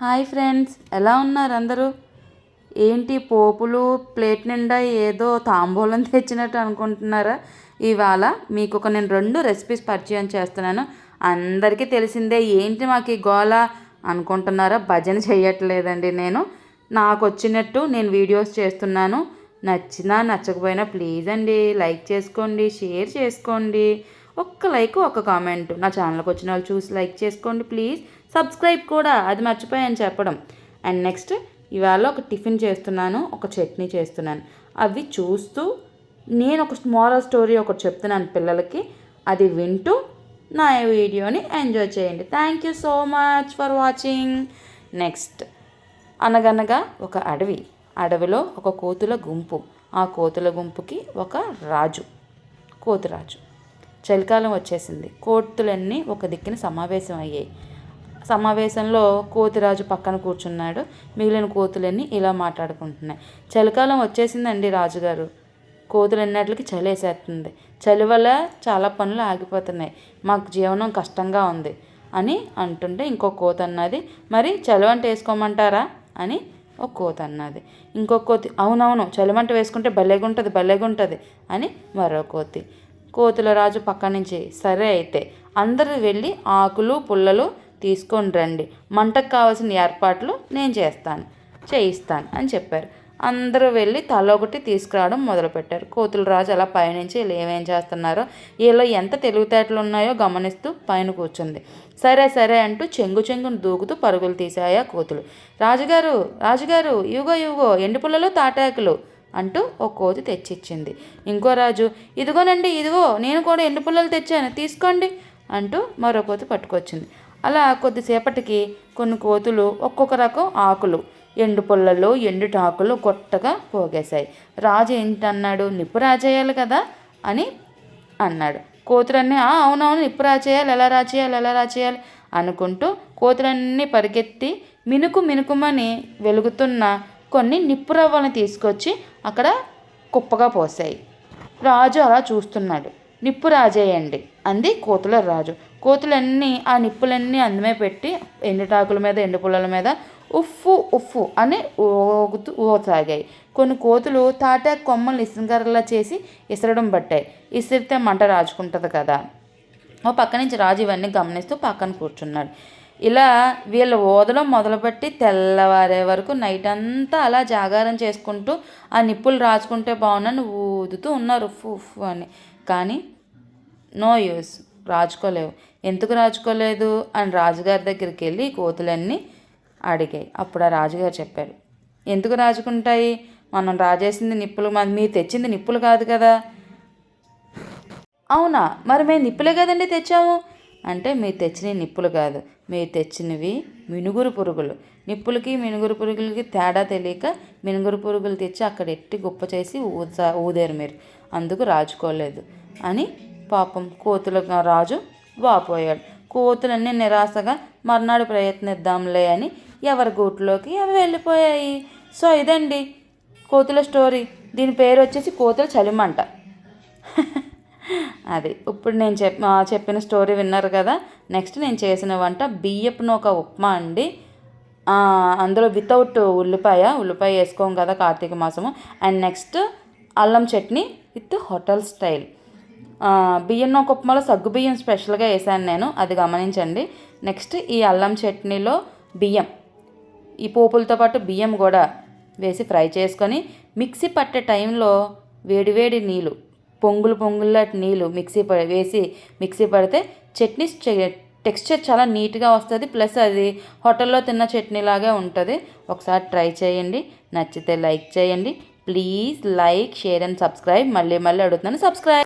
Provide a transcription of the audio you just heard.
Hi friends ఎలా ఉన్నారు అందరూ? ఏంటి పోపులు ప్లేట్ నిండా ఏదో తాంబూలం తెచ్చినట్టు అనుకుంటున్నారా? ఇవాళ మీకు ఒక నేను రెండు రెసిపీస్ పరిచయం చేస్తున్నాను. అందరికీ తెలిసిందే ఏంటి మాకు ఈ గోల అనుకుంటున్నారా? భజన చేయట్లేదండి నేను. నాకు వచ్చినట్టు నేను వీడియోస్ చేస్తున్నాను. నచ్చినా నచ్చకపోయినా ప్లీజ్ అండి లైక్ చేసుకోండి షేర్ చేసుకోండి. ఒక్క లైక్ ఒక్క కామెంట్. నా ఛానల్కి వచ్చిన వాళ్ళు చూసి లైక్ చేసుకోండి ప్లీజ్. సబ్స్క్రైబ్ కూడా అది మర్చిపోయాను చెప్పడం. అండ్ నెక్స్ట్ ఇవాళ ఒక టిఫిన్ చేస్తున్నాను ఒక చట్నీ చేస్తున్నాను. అవి చూస్తూ నేను ఒక స్మాల్ స్టోరీ ఒకటి చెప్తున్నాను పిల్లలకి. అది వింటూ నా వీడియోని ఎంజాయ్ చేయండి. Thank you so much for watching. Next అనగనగా ఒక అడవి. అడవిలో ఒక కోతుల గుంపు. ఆ కోతుల గుంపుకి ఒక రాజు. కోతురాజు. చలికాలం వచ్చేసింది. కోతులన్నీ ఒక దిక్కున సమావేశం అయ్యాయి. సమావేశంలో కోతిరాజు పక్కన కూర్చున్నాడు. మిగిలిన కోతులన్నీ ఇలా మాట్లాడుకుంటున్నాయి. చలికాలం వచ్చేసిందండి రాజుగారు. కోతులు ఎన్నట్లకి చలి వేసేస్తుంది. చలి వల్ల చాలా పనులు ఆగిపోతున్నాయి. మాకు జీవనం కష్టంగా ఉంది అని అంటుంటే ఇంకో కోత అన్నది మరి చలివంట వేసుకోమంటారా? అని ఒక కోత అన్నది. ఇంకో కోతి అవునవును చలిమంట వేసుకుంటే భలేగుంటుంది భలేగుంటుంది అని మరో కోతి కోతుల రాజు పక్క నుంచి సరే అయితే అందరూ వెళ్ళి ఆకులు పుల్లలు తీసుకొని రండి. మంటకు కావాల్సిన ఏర్పాట్లు నేను చేస్తాను చేయిస్తాను అని చెప్పారు. అందరూ వెళ్ళి తల ఒకటి తీసుకురావడం మొదలుపెట్టారు. కోతుల రాజు అలా పైనుంచి వీళ్ళు ఏమేం చేస్తున్నారో వీళ్ళు ఎంత తెలివితేటలు ఉన్నాయో గమనిస్తూ పైన కూర్చుంది. సరే సరే అంటూ చెంగు చెంగును దూకుతూ పరుగులు తీసాయా కోతులు. రాజుగారు రాజుగారు యుగో యుగో ఎండు పుల్లలు తాటాకులు అంటూ ఒక కోతి తెచ్చిచ్చింది. ఇంకో రాజు ఇదిగోనండి ఇదిగో నేను కూడా ఎండు పుల్లలు తెచ్చాను తీసుకోండి అంటూ మరో కోతి పట్టుకొచ్చింది. అలా కొద్దిసేపటికి కొన్ని కోతులు ఒక్కొక్క రకం ఆకులు ఎండు పుల్లలు ఎండుటాకులు కొట్టగా పోగేశాయి. రాజు ఏంటన్నాడు? నిప్పు రాజేయాలి కదా అని అన్నాడు. కోతులన్నీ అవునవును నిప్పు రాచేయాలి ఎలా రాచేయాలి ఎలా రాచేయాలి అనుకుంటూ కోతులన్నీ పరిగెత్తి మినుకు మినుకుమని వెలుగుతున్న కొన్ని నిప్పు రవ్వలను తీసుకొచ్చి అక్కడ కుప్పగా పోసాయి రాజు అలా చూస్తున్నాడు. నిప్పు రాజేయండి అంది కోతుల రాజు. కోతులన్నీ ఆ నిప్పులన్నీ అందమే పెట్టి ఎండుటాకుల మీద ఎండు పుల్లల మీద ఉఫ్ఫు ఉఫ్ఫు అని ఊగుతూ ఊగసాగాయి. కొన్ని కోతులు తాటాకు కొమ్మలు ఇసుకరలా చేసి ఇసరడం పట్టాయి. ఇసిరితే మంట రాజుకుంటుంది కదా. ఓ పక్క నుంచి రాజు ఇవన్నీ గమనిస్తూ పక్కన కూర్చున్నాడు. ఇలా వీళ్ళు ఊదడం మొదలుపెట్టి తెల్లవారే వరకు నైట్ అంతా అలా జాగారం చేసుకుంటూ ఆ నిప్పులు రాచుకుంటే బాగున్నాను ఊదుతూ ఉన్నారు. ఫుఫ్ అని. కానీ నో యూస్. రాజుకోలేవు ఎందుకు రాజుకోలేదు అని రాజుగారి దగ్గరికి వెళ్ళి కోతులన్నీ అడిగాయి. అప్పుడు ఆ రాజుగారు చెప్పారు. ఎందుకు రాజుకుంటాయి? మనం రాజేసింది నిప్పులు మన మీరు తెచ్చింది నిప్పులు కాదు కదా. అవునా? మరి మేము నిప్పులే కదండి తెచ్చాము? అంటే మీరు తెచ్చిన నిప్పులు కాదు. మీరు తెచ్చినవి మినుగురు పురుగులు. నిప్పులకి మినుగురు పురుగులకి తేడా తెలియక మినుగురు పురుగులు తెచ్చి అక్కడ ఎట్టి గుప్ప చేసి ఊసా ఊదారు మీరు. అందుకు రాజుకోలేదు అని పాపం కోతుల రాజు వాపోయాడు. కోతులన్నీ నిరాశగా మర్నాడు ప్రయత్నిద్దాంలే అని ఎవరి గూట్లోకి అవి వెళ్ళిపోయాయి. సో ఇదండి కోతుల స్టోరీ. దీని పేరు వచ్చేసి కోతుల చలిమంట. అది. ఇప్పుడు నేను చెప్ చెప్పిన స్టోరీ విన్నారు కదా? నెక్స్ట్ నేను చేసిన వంట బియ్యపును ఒక ఉప్మా అండి. అందులో వితౌట్ ఉల్లిపాయ ఉల్లిపాయ వేసుకోం కదా కార్తీక మాసము. అండ్ నెక్స్ట్ అల్లం చట్నీ విత్ హోటల్ స్టైల్. బియ్యం ఒక ఉప్మాలో సగ్గు బియ్యం స్పెషల్గా వేసాను నేను అది గమనించండి. నెక్స్ట్ ఈ అల్లం చట్నీలో బియ్యం. ఈ పోపులతో పాటు బియ్యం కూడా వేసి ఫ్రై చేసుకొని మిక్సీ పట్టే టైంలో వేడివేడి నీళ్ళు పొంగులు పొంగులాంటి నీళ్ళు మిక్సీ ప వేసి మిక్సీ పడితే చట్నీ టెక్స్చర్ చాలా నీట్గా వస్తుంది. ప్లస్ అది హోటల్లో తిన్న చట్నీ లాగే ఉంటుంది. ఒకసారి ట్రై చేయండి. నచ్చితే లైక్ చేయండి. Please like share and subscribe. మళ్ళీ మళ్ళీ అడుగుతున్నాను. సబ్స్క్రైబ్